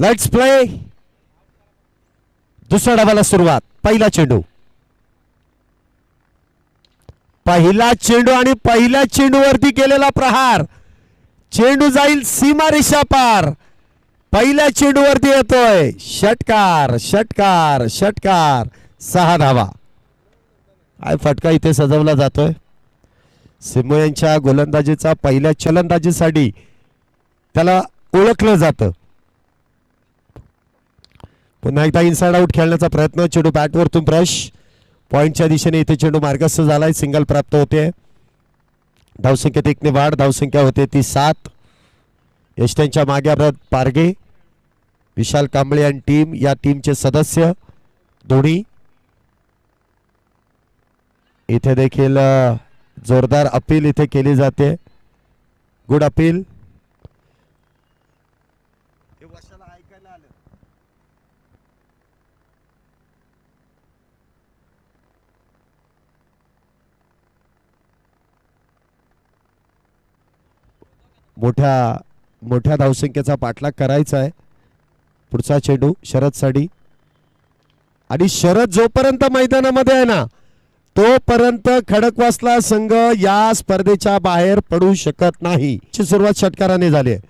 Let's play दुसऱ्या डावाला सुरुवात. पहिला चेंडू. पहिला चेंडू आणि पहिल्या चेंडूवरती केलेला प्रहार. चेंडू जाईल सीमा रेषा पार. पहिल्या चेंडूवरती येतोय. षटकार षटकार षटकार. सहा धावा. काय फटका इथे सजवला जातोय. सिंह यांच्या गोलंदाजीचा पहिल्या चलंदाजीसाठी त्याला ओळखलं जातं. पुन्हा एकदा इनसाइड आउट खेळण्याचा प्रयत्न. चेंडू बॅटवरतून ब्रश पॉईंटच्या दिशेने इथे चेंडू मार्गस्थ झालाय. सिंगल प्राप्त होते. धावसंख्येत एकने वाढ. धावसंख्या होते ती सात. यष्ट्यांच्या मागे आपलं पारगे. विशाल कांबळे आणि टीम या टीमचे सदस्य. धोनी इथे देखील जोरदार अपील इथे केली जाते. गुड अपील मोठ्या मोठ्या धावसंख्येचा पाठलाग करायचा आहे. पुढचा चेंडू शरद साडी. आणि शरद जोपर्यंत मैदानामध्ये आहे ना तोपर्यंत खडकवासला संघ या स्पर्धेच्या बाहेर पडू शकत नाही. ची सुरुवात षटकाराने झाली आहे.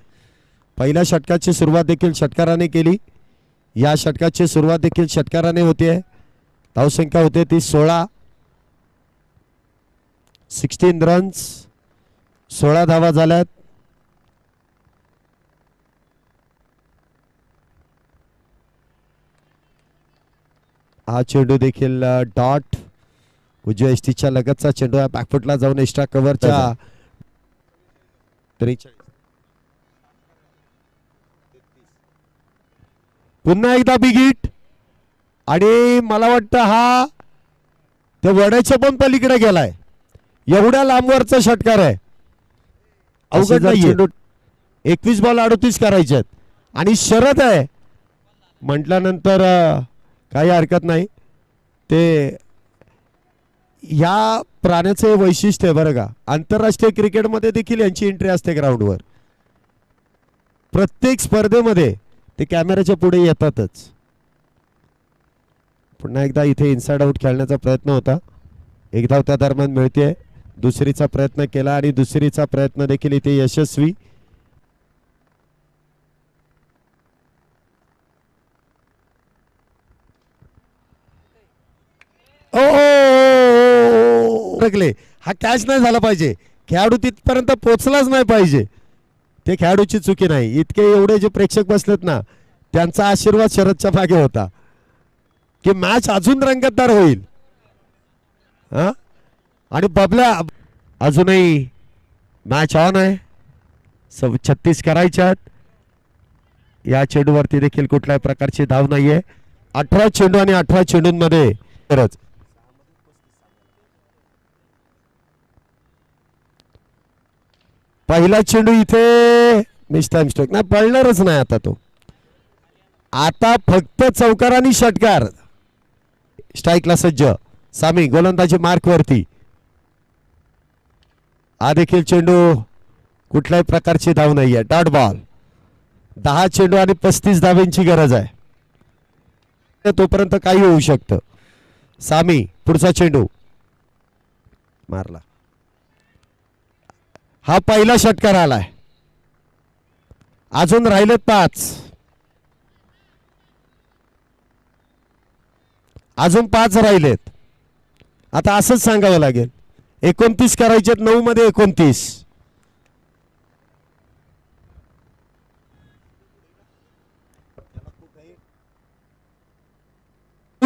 पहिल्या षटकाची सुरुवात देखील षटकाराने केली. या षटकाची सुरुवात देखील षटकाराने होते धावसंख्या होते ती सोळा. सिक्स्टीन रन्स सोळा धावा झाल्यात. हा चेंडू देखील डॉट. उजव्या एसटीच्या लगतचा चेंडू आहे. बॅकफुटला जाऊन एक्स्ट्रा कव्हरच्या पुन्हा एकदा बिग हिट आणि मला वाटतं हा त्या वड्याच्या पण पलीकडे गेलाय. एवढ्या लांबवरचा षटकार आहे. अवघड नाही एकवीस बॉल अडतीस करायचे आहेत आणि शरद आहे. म्हटल्यानंतर काही हरकत नाही. ते ह्या प्राण्याचं वैशिष्ट्य आहे बरं का. आंतरराष्ट्रीय क्रिकेटमध्ये देखील यांची एंट्री असते ग्राउंडवर प्रत्येक स्पर्धेमध्ये ते कॅमेऱ्याच्या पुढे येतातच. पुन्हा एकदा इथे इनसाइड आउट खेळण्याचा प्रयत्न होता. एक धाव त्या दरम्यान मिळते दुसरीचा प्रयत्न केला आणि दुसरीचा प्रयत्न देखील इथे यशस्वी अडकले हा कॅच नाही झाला पाहिजे. खेळाडू तिथपर्यंत पोचलाच नाही पाहिजे. ते खेळाडूची चुकी नाही. इतके एवढे जे प्रेक्षक बसलेत ना त्यांचा आशीर्वाद शरदच्या मागे होता. की मॅच अजून रंगतदार होईल. हा? आणि बबल्या अजूनही मॅच ऑन आहे. सव छत्तीस करायच्यात या चेंडूवरती देखील कुठल्याही प्रकारची धाव नाहीये. अठरा चेंडू आणि अठरा चेंडूंमध्ये खरंच पहिला चेंडू इथे. मिस्टर मिस्टेक नाही पळणारच नाही आता तो. आता फक्त चौकार आणि षटकार. स्ट्राईकला सज्ज. सामी गोलंदाजी मार्क वरती. हा देखील चेंडू कुठल्याही प्रकारची धाव नाहीये डॉट बॉल दहा चेंडू आणि पस्तीस धाव्यांची गरज आहे. तोपर्यंत काही होऊ शकतं. सामी पुढचा चेंडू. मारला. हा पहिला षटकार आलाय. अजून राहिलेत पाच. अजून पाच राहिलेत. आता असंच सांगावं लागेल. एकोणतीस करायचे नऊ मध्ये एकोणतीस.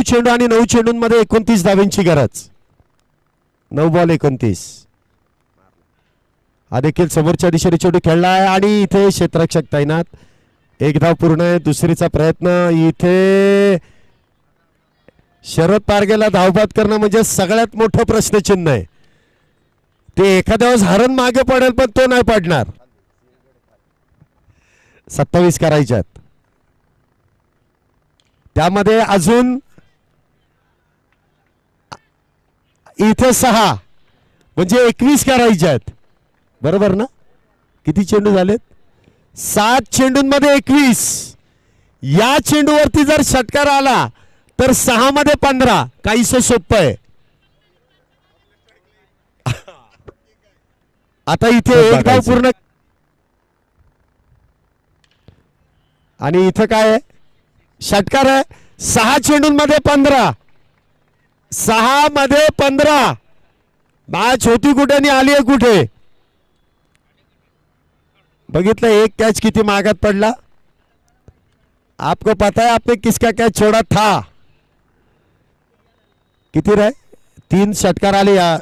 चेंडू आणि नऊ चेंडूंमध्ये एकोणतीस धाव्यांची गरज. नऊ बॉल एकोणतीस. हा देखील समोरच्या दिशेने चेंडू खेळला आहे आणि इथे क्षेत्ररक्षक तैनात. एक धाव पूर्ण आहे दुसरीचा प्रयत्न. इथे शरद पारगेला धावबाद करणं म्हणजे सगळ्यात मोठं प्रश्नचिन्ह आहे. ते एखाद्या वेळेस हरण मागे पडेल पण तो नाही पडणार. सत्तावीस करायच्यात. त्यामध्ये अजून इथे सहा म्हणजे एकवीस करायच्यात. बरोबर ना? किती चेंडू झालेत? सात चेंडूंमध्ये एकवीस. या चेंडूवरती जर षटकार आला तर सहा मध्ये पंधरा. काहीस सोपं आहे. आता इथे एक धाव. पूर्ण आणि इथं काय आहे? षटकार आहे. सहा चेंडूंमध्ये पंधरा. सहा मध्ये पंधरा. मॅच होती कुठे आणि आली आहे कुठे? बघितलं एक कॅच किती मागत पडला? आपको पता है आपने किसका कॅच छोड़ा? था. किती रे तीन षटकार आले या?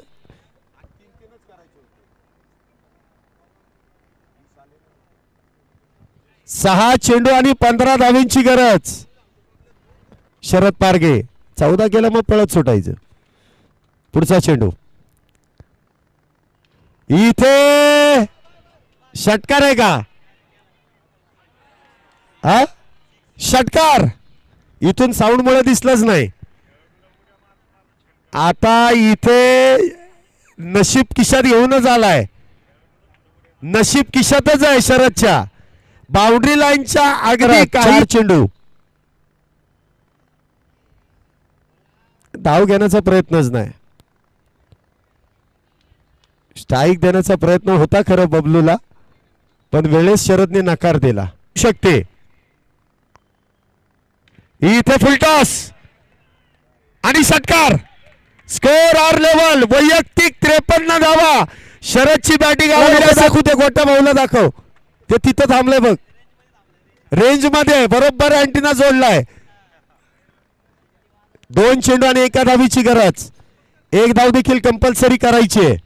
सहा चेंडू आणि पंधरा धावींची गरज. शरद पारगे चौदा केलं मग पळत सुटायचं. पुढचा चेंडू. इथे! षटकार आहे का? हा? षटकार. इथून साऊंड मुळे दिसलंच नाही. आता इथे नशीब किशात येऊनच आलाय. नशीब किशातच आहे शरदच्या. बाउंड्री लाईनच्या अगदी चार चेंडू. धाव घेण्याचा प्रयत्नच नाही. स्ट्राईक देण्याचा प्रयत्न होता खरं बबलूला. पण वेळेस शरदने नकार दिला. शकते. इथे फुलटॉस आणि षटकार स्कोर आर लेवल वैयक्तिक त्रेपन्न धावा. शरदची बॅटिंग दाखवू ते गोट्या भाऊला दाखव. ते तिथं थांबलंय बघ. रेंजमध्ये बरोबर अँटीना जोडलाय. दोन चेंडू आणि एका धावीची गरज. एक धाव देखील कंपल्सरी करायची आहे.